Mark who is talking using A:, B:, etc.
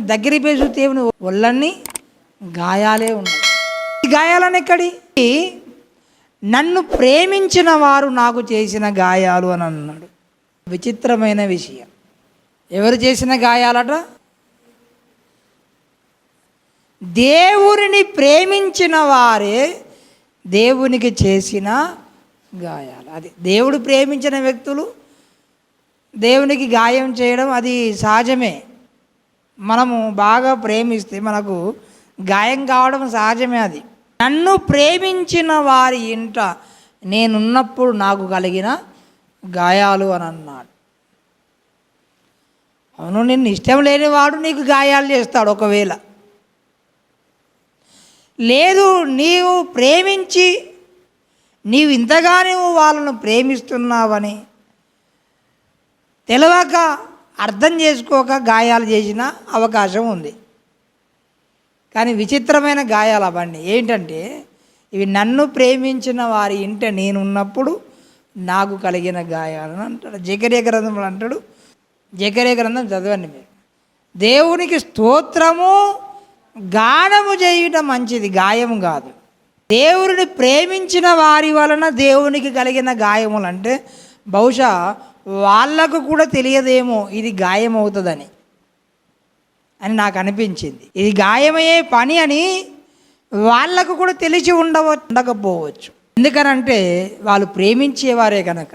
A: కానీ దగ్గరికి పోయి చూస్తే ఏమి ఒళ్ళన్నీ గాయాలే ఉన్నాయి. ఈ గాయాలని ఎక్కడి? నన్ను ప్రేమించిన వారు నాకు చేసిన గాయాలు అని అన్నాడు. విచిత్రమైన విషయం. ఎవరు చేసిన గాయాలట? దేవుడిని ప్రేమించిన వారే దేవునికి చేసిన గాయాలు. అది దేవుడు ప్రేమించిన వ్యక్తులు దేవునికి గాయం చేయడం అది సహజమే. మనము బాగా ప్రేమిస్తే మనకు గాయం కావడం సహజమే అది. నన్ను ప్రేమించిన వారి ఇంట నేనున్నప్పుడు నాకు కలిగిన గాయాలు అని అన్నాడు. అవును నిన్ను ఇష్టం లేనివాడు నీకు గాయాలు చేస్తాడు ఒకవేళ. లేదు నీవు ప్రేమించి నీవు ఇంతగా నువ్వు వాళ్ళను ప్రేమిస్తున్నావని తెలియక అర్థం చేసుకోక గాయాలు చేసిన అవకాశం ఉంది. కానీ విచిత్రమైన గాయాలు అవన్నీ. ఏంటంటే ఇవి నన్ను ప్రేమించిన వారి ఇంట నేనున్నప్పుడు నాకు కలిగిన గాయాలను అంటాడు. జకరే గ్రంథములు అంటాడు. జకరే గ్రంథం చదవండి మీరు. దేవునికి స్తోత్రము గానము చేయటం మంచిది గాయము కాదు. దేవుడిని ప్రేమించిన వారి వలన దేవునికి కలిగిన గాయములు అంటే బహుశా వాళ్ళకు కూడా తెలియదేమో ఇది గాయం అవుతుందని అని నాకు అనిపించింది. ఇది గాయమయ్యే పని అని వాళ్ళకు కూడా తెలిసి ఉండవ ఉండకపోవచ్చు. ఎందుకనంటే వాళ్ళు ప్రేమించేవారే కనుక